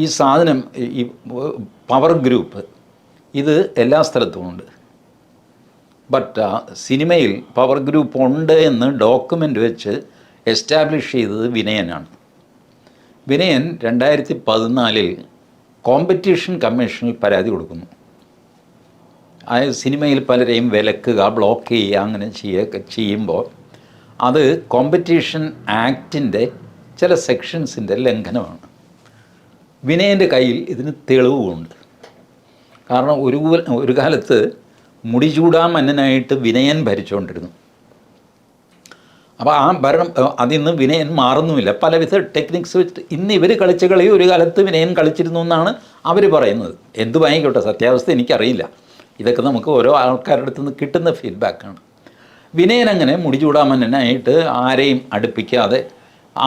ഈ സാധനം ഈ പവർ ഗ്രൂപ്പ് ഇത് എല്ലാ സ്ഥലത്തുമുണ്ട് ബട്ട് സിനിമയിൽ പവർ ഗ്രൂപ്പ് ഉണ്ട് എന്ന് ഡോക്യുമെന്റ് വെച്ച് എസ്റ്റാബ്ലിഷ് ചെയ്തത് വിനയനാണ്. വിനയൻ രണ്ടായിരത്തി പതിനാലിൽ കോമ്പറ്റീഷൻ കമ്മീഷനിൽ പരാതി കൊടുക്കുന്നു. ആ സിനിമയിൽ പലരെയും വിലക്കുക ബ്ലോക്ക് ചെയ്യുക അങ്ങനെ ചെയ്യുക ചെയ്യുമ്പോൾ അത് കോമ്പറ്റീഷൻ ആക്ടിന്റെ ചില സെക്ഷൻസിന്റെ ലംഘനമാണ്. വിനയന്റെ കയ്യിൽ ഇതിന് തെളിവുമുണ്ട്. കാരണം ഒരു ഒരു കാലത്ത് മുടി ചൂടാ മന്നനായിട്ട് വിനയൻ ഭരിച്ചുകൊണ്ടിരുന്നു അപ്പോൾ ആ ഭരണം അതിൽ നിന്ന് വിനയൻ മാറുന്നുമില്ല. പലവിധ ടെക്നിക്സ് വെച്ചിട്ട് ഇന്ന് ഇവർ കളിച്ച കളി ഒരു കാലത്ത് വിനയൻ കളിച്ചിരുന്നു എന്നാണ് അവർ പറയുന്നത്. എന്ത് വാങ്ങിക്കോട്ടെ സത്യാവസ്ഥ എനിക്കറിയില്ല. ഇതൊക്കെ നമുക്ക് ഓരോ ആൾക്കാരുടെ അടുത്ത് നിന്ന് കിട്ടുന്ന ഫീഡ്ബാക്കാണ് വിനയൻ അങ്ങനെ മുടി ചൂടാമന്നനായിട്ട് ആരെയും അടുപ്പിക്കാതെ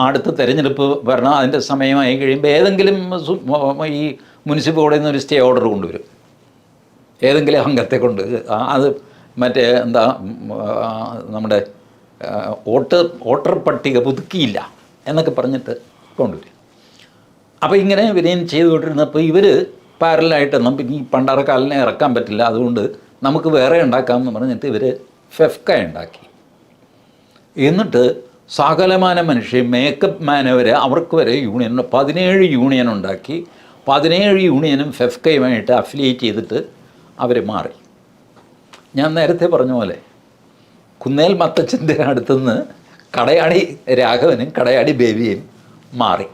അടുത്ത തെരഞ്ഞെടുപ്പ് വരണം. അതിന്റെ സമയമായി കഴിയുമ്പോൾ ഏതെങ്കിലും ഈ മുനിസിപ്പൽ കോടതിയിൽ നിന്ന് ഒരു സ്റ്റേ ഓർഡർ കൊണ്ടുവരും. ഏതെങ്കിലും അംഗത്തെ കൊണ്ട്. അത് മറ്റേ എന്താ നമ്മുടെ വോട്ടർ വോട്ട് വോട്ടർ പട്ടിക പുതുക്കിയില്ല എന്നൊക്കെ പറഞ്ഞിട്ട് കൊണ്ടുവരും. അപ്പോൾ ഇങ്ങനെ വിനയം ചെയ്തുകൊണ്ടിരുന്നപ്പോൾ ഇവർ പാരലായിട്ട് നമുക്ക് ഈ പണ്ടാറക്കാലിനെ ഇറക്കാൻ പറ്റില്ല. അതുകൊണ്ട് നമുക്ക് വേറെ ഉണ്ടാക്കാമെന്ന് പറഞ്ഞിട്ട് ഇവർ ഫെഫ്ക ഉണ്ടാക്കി എന്നിട്ട് സകലമാന മനുഷ്യ മേക്കപ്പ് മാനവരെ അവർക്ക് വരെ യൂണിയൻ പതിനേഴ് യൂണിയൻ ഉണ്ടാക്കി. പതിനേഴ് യൂണിയനും ഫെഫ്കയുമായിട്ട് അഫിലിയേറ്റ് ചെയ്തിട്ട് അവർ മാറി. ഞാൻ നേരത്തെ പറഞ്ഞ പോലെ കുന്നേൽ മത്തച്ഛന്റെ അടുത്തുനിന്ന് കടയാടി രാഘവനും കടയാടി ബേബിയും മാറി.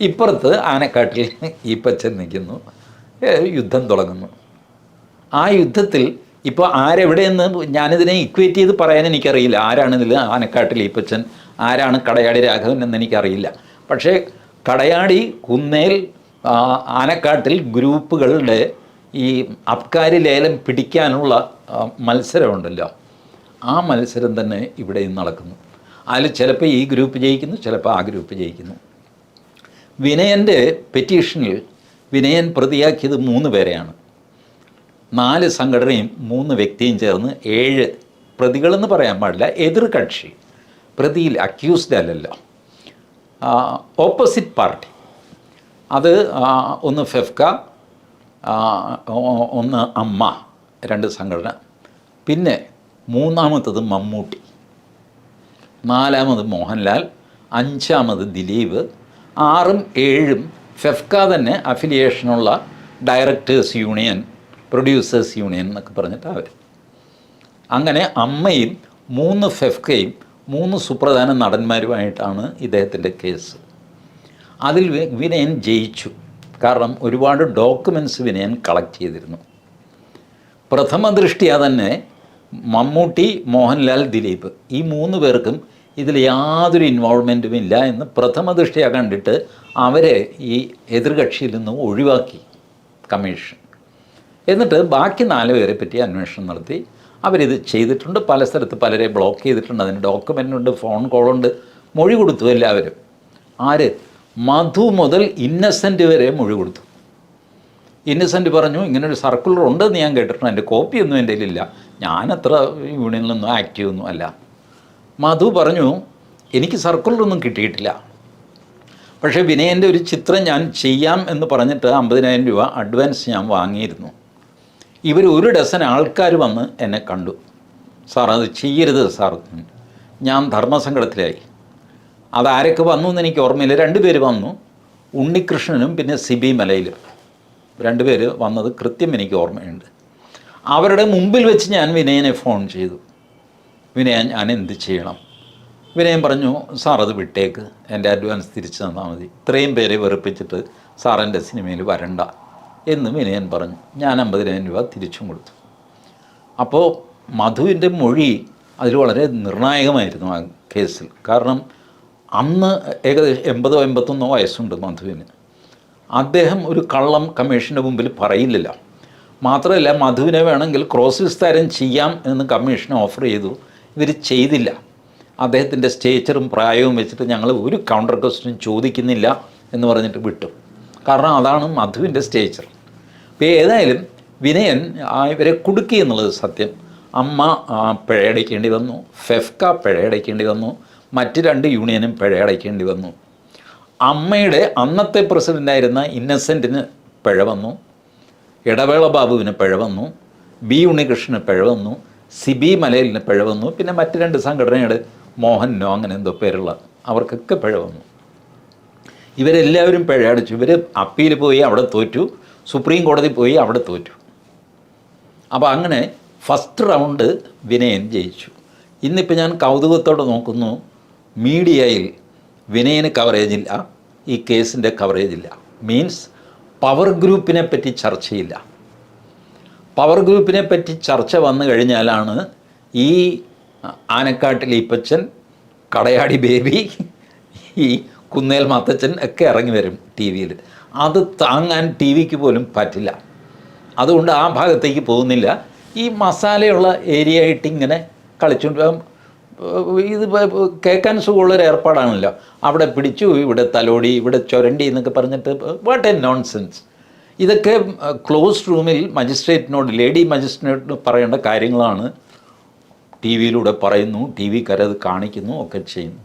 ഇപ്പുറത്ത് ആനക്കാട്ടിൽ ഈപ്പച്ചൻ നിൽക്കുന്നു. യുദ്ധം തുടങ്ങുന്നു. ആ യുദ്ധത്തിൽ ഇപ്പോൾ ആരെവിടെയെന്ന് ഞാനിതിനെ ഇക്വേറ്റ് ചെയ്ത് പറയാൻ എനിക്കറിയില്ല. ആരാണ് ഇതിൽ ആനക്കാട്ടിൽ ഈപ്പച്ചൻ? ആരാണ് കടയാടി രാഘവൻ എന്ന് എനിക്കറിയില്ല. പക്ഷേ കടയാടി കുന്നേൽ ആനക്കാട്ടിൽ ഗ്രൂപ്പുകളുടെ ഈ അബ്കാരി ലേലം പിടിക്കാനുള്ള മത്സരമുണ്ടല്ലോ. ആ മത്സരം തന്നെ ഇവിടെയും നടക്കുന്നു. അതിൽ ചിലപ്പോൾ ഈ ഗ്രൂപ്പ് ജയിക്കുന്നു ചിലപ്പോൾ ആ ഗ്രൂപ്പ് ജയിക്കുന്നു. വിനയന്റെ പെറ്റീഷനിൽ വിനയൻ പ്രതിയാക്കിയത് മൂന്ന് പേരെയാണ്. നാല് സംഘടനയും മൂന്ന് വ്യക്തിയും ചേർന്ന് ഏഴ് പ്രതികളെന്ന് പറയാൻ പാടില്ല എതിർകക്ഷി. പ്രതിയിൽ അക്യൂസ്ഡ് അല്ലല്ലോ. ഓപ്പോസിറ്റ് പാർട്ടി അത് ഒന്ന് ഫെഫ്ക ഒന്ന് അമ്മ രണ്ട് സംഘടന. പിന്നെ മൂന്നാമത്തത് മമ്മൂട്ടി. നാലാമത് മോഹൻലാൽ അഞ്ചാമത് ദിലീപ് ആറും ഏഴും ഫെഫ്ക തന്നെ അഫിലിയേഷനുള്ള ഡയറക്ടേഴ്സ് യൂണിയൻ പ്രൊഡ്യൂസേഴ്സ് യൂണിയൻ എന്നൊക്കെ പറഞ്ഞിട്ട് അവർ അങ്ങനെ അമ്മയും മൂന്ന് ഫെഫ്കയും മൂന്ന് സുപ്രധാന നടന്മാരുമായിട്ടാണ് ഇദ്ദേഹത്തിന്റെ കേസ്. അതിൽ വിനയൻ ജയിച്ചു. കാരണം ഒരുപാട് ഡോക്യുമെന്റ്സ് വിനയൻ കളക്ട് ചെയ്തിരുന്നു. പ്രഥമ ദൃഷ്ടിയ തന്നെ മമ്മൂട്ടി മോഹൻലാൽ ദിലീപ്. ഈ മൂന്ന് പേർക്കും ഇതിൽ യാതൊരു ഇൻവോൾവ്മെന്റും ഇല്ല എന്ന് പ്രഥമ ദൃഷ്ടിയ കണ്ടിട്ട് അവരെ ഈ എതിർകക്ഷിയിൽ നിന്ന് ഒഴിവാക്കി കമ്മീഷൻ എന്നിട്ട് ബാക്കി നാല് പേരെ പറ്റി അന്വേഷണം നടത്തി. അവരിത് ചെയ്തിട്ടുണ്ട്. പല സ്ഥലത്ത് പലരെ ബ്ലോക്ക് ചെയ്തിട്ടുണ്ട്. അതിന് ഡോക്യുമെന്റ് ഉണ്ട് ഫോൺ കോളുണ്ട് മൊഴി കൊടുത്തു എല്ലാവരും. ആര്? മധു മുതൽ ഇന്നസെന്റ് വരെ മൊഴി കൊടുത്തു. ഇന്നസെന്റ് പറഞ്ഞു ഇങ്ങനൊരു സർക്കുലർ ഉണ്ടെന്ന് ഞാൻ കേട്ടിട്ടുണ്ട്. എന്റെ കോപ്പിയൊന്നും എന്റെ കയ്യിലില്ല. ഞാനത്ര യൂണിയനിലൊന്നും ആക്റ്റീവ് ഒന്നും അല്ല. മധു പറഞ്ഞു എനിക്ക് സർക്കുലറൊന്നും കിട്ടിയിട്ടില്ല. പക്ഷേ വിനയന്റെ ഒരു ചിത്രം ഞാൻ ചെയ്യാം എന്ന് പറഞ്ഞിട്ട് അമ്പതിനായിരം രൂപ അഡ്വാൻസ് ഞാൻ വാങ്ങിയിരുന്നു. ഇവർ ഒരു ഡസൻ ആൾക്കാർ വന്ന് എന്നെ കണ്ടു. സാർ അത് ചെയ്യരുത് സാർ. ഞാൻ ധർമ്മസങ്കടത്തിലായി. അതാരൊക്കെ വന്നു എന്ന് എനിക്ക് ഓർമ്മയില്ല. രണ്ട് പേര് വന്നു. ഉണ്ണികൃഷ്ണനും പിന്നെ സിബി മലയിലും. രണ്ടുപേർ വന്നത് കൃത്യം എനിക്ക് ഓർമ്മയുണ്ട്. അവരുടെ മുമ്പിൽ വെച്ച് ഞാൻ വിനയനെ ഫോൺ ചെയ്തു. വിനയൻ ഞാൻ എന്ത് ചെയ്യണം? വിനയൻ പറഞ്ഞു സാർ അത് വിട്ടേക്ക്. എന്റെ അഡ്വാൻസ് തിരിച്ചു തന്നാൽ മതി. ഇത്രയും പേരെ വെറുപ്പിച്ചിട്ട് സാർ എന്റെ സിനിമയിൽ വരണ്ട. എന്ന് വിനയൻ പറഞ്ഞു. ഞാൻ അമ്പതിനായിരം രൂപ തിരിച്ചും കൊടുത്തു. അപ്പോൾ മധുവിന്റെ മൊഴി അതിൽ വളരെ നിർണായകമായിരുന്നു ആ കേസിൽ. കാരണം അന്ന് ഏകദേശം എൺപതോ എൺപത്തൊന്നോ വയസ്സുണ്ട് മധുവിന്. അദ്ദേഹം ഒരു കള്ളം കമ്മീഷന്റെ മുമ്പിൽ പറയില്ലല്ലോ. മാത്രമല്ല മധുവിനെ വേണമെങ്കിൽ ക്രോസ് വിസ്താരം ചെയ്യാം എന്ന് കമ്മീഷൻ ഓഫർ ചെയ്തു. ഇവർ ചെയ്തില്ല. അദ്ദേഹത്തിന്റെ സ്റ്റേച്ചറും പ്രായവും വെച്ചിട്ട് ഞങ്ങൾ ഒരു കൗണ്ടർ ക്വസ്റ്റ്യൻ ചോദിക്കുന്നില്ല എന്ന് പറഞ്ഞിട്ട് വിട്ടു. കാരണം അതാണ് മധുവിന്റെ സ്റ്റേച്ചർ ഇപ്പോൾ ഏതായാലും വിനയൻ ഇവരെ കുടുക്കി എന്നുള്ളത് സത്യം. അമ്മ പിഴയടയ്ക്കേണ്ടി വന്നു. ഫെഫ്ക പിഴയടയ്ക്കേണ്ടി വന്നു. മറ്റ് രണ്ട് യൂണിയനും പിഴയടയ്ക്കേണ്ടി വന്നു. അമ്മയുടെ അന്നത്തെ പ്രസിഡന്റായിരുന്ന ഇന്നസെന്റിന് പിഴ വന്നു. ഇടവേള ബാബുവിന് പിഴ വന്നു. ബി ഉണ്ണികൃഷ്ണന് പിഴ വന്നു. സിബി മലയിലിന് പിഴ വന്നു. പിന്നെ മറ്റ് രണ്ട് സംഘടനയുടെ മോഹനോ അങ്ങനെ എന്തോ പേരുള്ള അവർക്കൊക്കെ പിഴ വന്നു. ഇവരെല്ലാവരും പിഴ അടച്ചു ഇവർ അപ്പീൽ പോയി അവിടെ തോറ്റു. സുപ്രീം കോടതി പോയി അവിടെ തോറ്റു. അപ്പോൾ അങ്ങനെ ഫസ്റ്റ് റൗണ്ട് വിനയൻ ജയിച്ചു. ഇന്നിപ്പോൾ ഞാൻ കൗതുകത്തോടെ നോക്കുന്നു മീഡിയയിൽ വിനയന് കവറേജില്ല ഈ കേസിന്റെ കവറേജില്ല മീൻസ് പവർ ഗ്രൂപ്പിനെ പറ്റി ചർച്ചയില്ല. പവർ ഗ്രൂപ്പിനെ പറ്റി ചർച്ച വന്നു കഴിഞ്ഞാലാണ് ഈ ആനക്കാട്ടിൽ ഈപ്പച്ചൻ കടയാടി ബേബി ഈ കുന്നേൽ മാത്തച്ഛൻ ഒക്കെ ഇറങ്ങി വരും ടി വിയിൽ. അത് താങ്ങാൻ ടി വിക്ക് പോലും പറ്റില്ല. അതുകൊണ്ട് ആ ഭാഗത്തേക്ക് പോകുന്നില്ല. ഈ മസാലയുള്ള ഏരിയ ആയിട്ട് ഇങ്ങനെ കളിച്ചുകൊണ്ട് ഇത് കേൾക്കാൻ സുഖമുള്ളൊരു ഏർപ്പാടാണല്ലോ. അവിടെ പിടിച്ചു ഇവിടെ തലോടി ഇവിടെ ചുരണ്ടി എന്നൊക്കെ പറഞ്ഞിട്ട് വാട്ട് എ നോൺസെൻസ് ഇതൊക്കെ ക്ലോസ് റൂമിൽ മജിസ്ട്രേറ്റിനോട് ലേഡി മജിസ്ട്രേറ്റിനോട് പറയേണ്ട കാര്യങ്ങളാണ് ടി വിയിലൂടെ പറയുന്നു ടി വിക്കാരത് കാണിക്കുന്നു ഒക്കെ ചെയ്യുന്നു.